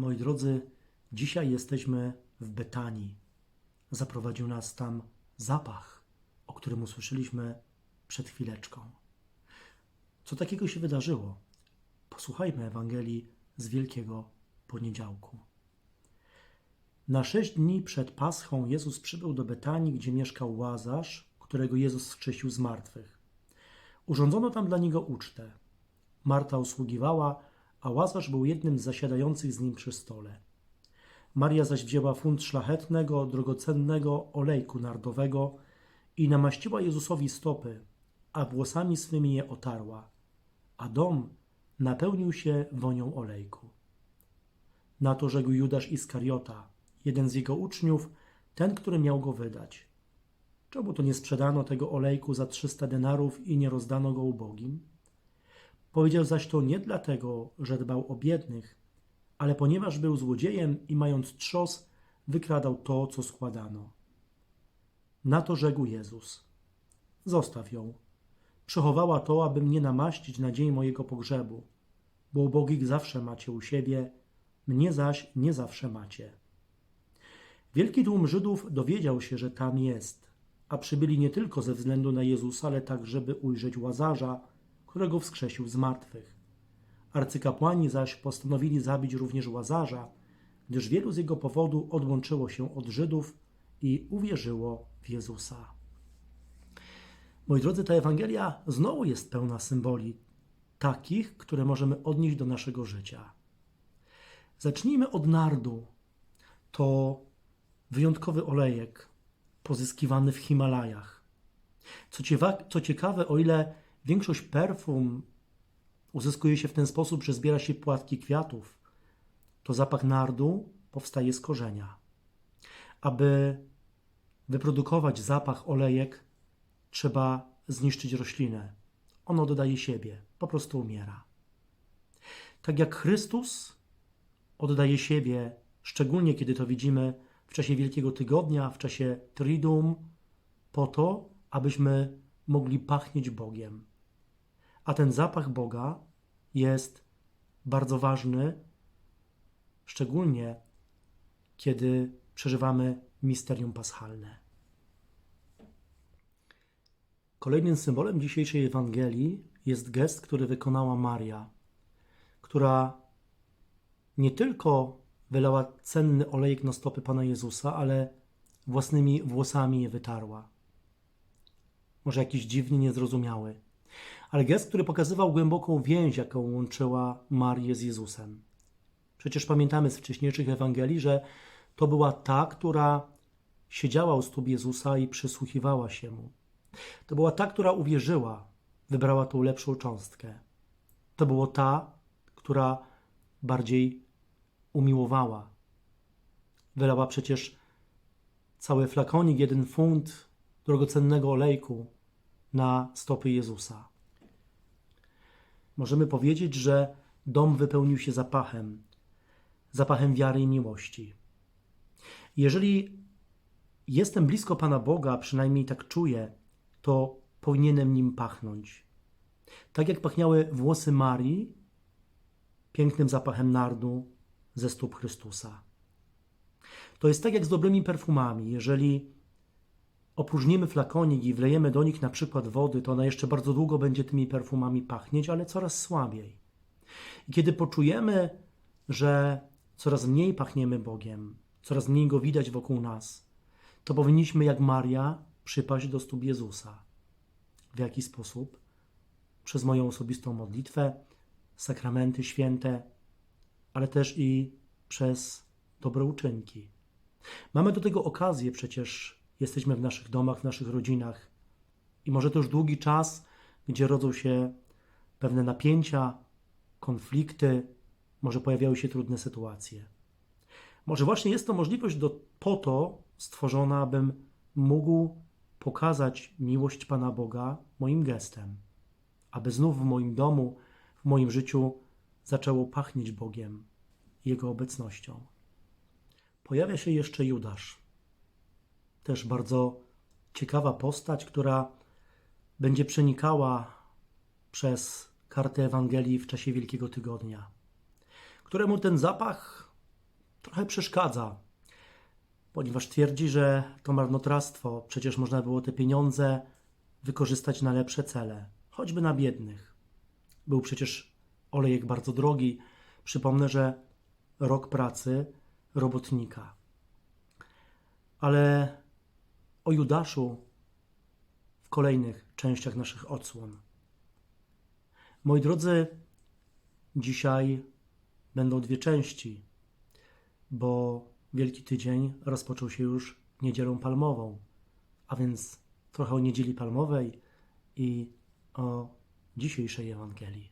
Moi drodzy, dzisiaj jesteśmy w Betanii. Zaprowadził nas tam zapach, o którym usłyszeliśmy przed chwileczką. Co takiego się wydarzyło? Posłuchajmy Ewangelii z Wielkiego Poniedziałku. Na sześć dni przed Paschą Jezus przybył do Betanii, gdzie mieszkał Łazarz, którego Jezus wskrzesił z martwych. Urządzono tam dla niego ucztę. Marta usługiwała, a Łazarz był jednym z zasiadających z nim przy stole. Maria zaś wzięła funt szlachetnego, drogocennego olejku nardowego i namaściła Jezusowi stopy, a włosami swymi je otarła, a dom napełnił się wonią olejku. Na to rzekł Judasz Iskariota, jeden z jego uczniów, ten, który miał go wydać. Czemu to nie sprzedano tego olejku za trzysta denarów i nie rozdano go ubogim? Powiedział zaś to nie dlatego, że dbał o biednych, ale ponieważ był złodziejem i mając trzos, wykradał to, co składano. Na to rzekł Jezus: Zostaw ją. Przechowała to, aby mnie namaścić na dzień mojego pogrzebu, bo ubogich zawsze macie u siebie, mnie zaś nie zawsze macie. Wielki tłum Żydów dowiedział się, że tam jest, a przybyli nie tylko ze względu na Jezusa, ale tak, żeby ujrzeć Łazarza, którego wskrzesił z martwych. Arcykapłani zaś postanowili zabić również Łazarza, gdyż wielu z jego powodu odłączyło się od Żydów i uwierzyło w Jezusa. Moi drodzy, ta Ewangelia znowu jest pełna symboli, takich, które możemy odnieść do naszego życia. Zacznijmy od nardu. To wyjątkowy olejek pozyskiwany w Himalajach. Co, ciekawe, o ile większość perfum uzyskuje się w ten sposób, że zbiera się płatki kwiatów, to zapach nardu powstaje z korzenia. Aby wyprodukować zapach olejek, trzeba zniszczyć roślinę. Ono dodaje siebie, po prostu umiera. Tak jak Chrystus oddaje siebie, szczególnie kiedy to widzimy w czasie Wielkiego Tygodnia, w czasie Triduum, po to, abyśmy mogli pachnieć Bogiem. A ten zapach Boga jest bardzo ważny, szczególnie kiedy przeżywamy misterium paschalne. Kolejnym symbolem dzisiejszej Ewangelii jest gest, który wykonała Maria, która nie tylko wylała cenny olejek na stopy Pana Jezusa, ale własnymi włosami je wytarła. Może jakiś dziwnie niezrozumiały, ale gest, który pokazywał głęboką więź, jaką łączyła Marię z Jezusem. Przecież pamiętamy z wcześniejszych Ewangelii, że to była ta, która siedziała u stóp Jezusa i przysłuchiwała się mu. To była ta, która uwierzyła, wybrała tą lepszą cząstkę. To była ta, która bardziej umiłowała. Wylała przecież cały flakonik, jeden funt drogocennego olejku na stopy Jezusa. Możemy powiedzieć, że dom wypełnił się zapachem, zapachem wiary i miłości. Jeżeli jestem blisko Pana Boga, przynajmniej tak czuję, to powinienem nim pachnąć. Tak jak pachniały włosy Marii, pięknym zapachem nardu ze stóp Chrystusa. To jest tak jak z dobrymi perfumami. Jeżeli opróżnimy flakonik i wlejemy do nich na przykład wody, to ona jeszcze bardzo długo będzie tymi perfumami pachnieć, ale coraz słabiej. I kiedy poczujemy, że coraz mniej pachniemy Bogiem, coraz mniej Go widać wokół nas, to powinniśmy jak Maria przypaść do stóp Jezusa. W jaki sposób? Przez moją osobistą modlitwę, sakramenty święte, ale też i przez dobre uczynki. Mamy do tego okazję, przecież jesteśmy w naszych domach, w naszych rodzinach i może to już długi czas, gdzie rodzą się pewne napięcia, konflikty, może pojawiały się trudne sytuacje. Może właśnie jest to możliwość do, po to stworzona, abym mógł pokazać miłość Pana Boga moim gestem, aby znów w moim domu, w moim życiu zaczęło pachnieć Bogiem, Jego obecnością. Pojawia się jeszcze Judasz. Też bardzo ciekawa postać, która będzie przenikała przez kartę Ewangelii w czasie Wielkiego Tygodnia, któremu ten zapach trochę przeszkadza, ponieważ twierdzi, że to marnotrawstwo, przecież można było te pieniądze wykorzystać na lepsze cele, choćby na biednych. Był przecież olejek bardzo drogi. Przypomnę, że rok pracy robotnika. Ale o Judaszu w kolejnych częściach naszych odsłon. Moi drodzy, dzisiaj będą dwie części, bo Wielki Tydzień rozpoczął się już niedzielą palmową, a więc trochę o niedzieli palmowej i o dzisiejszej Ewangelii.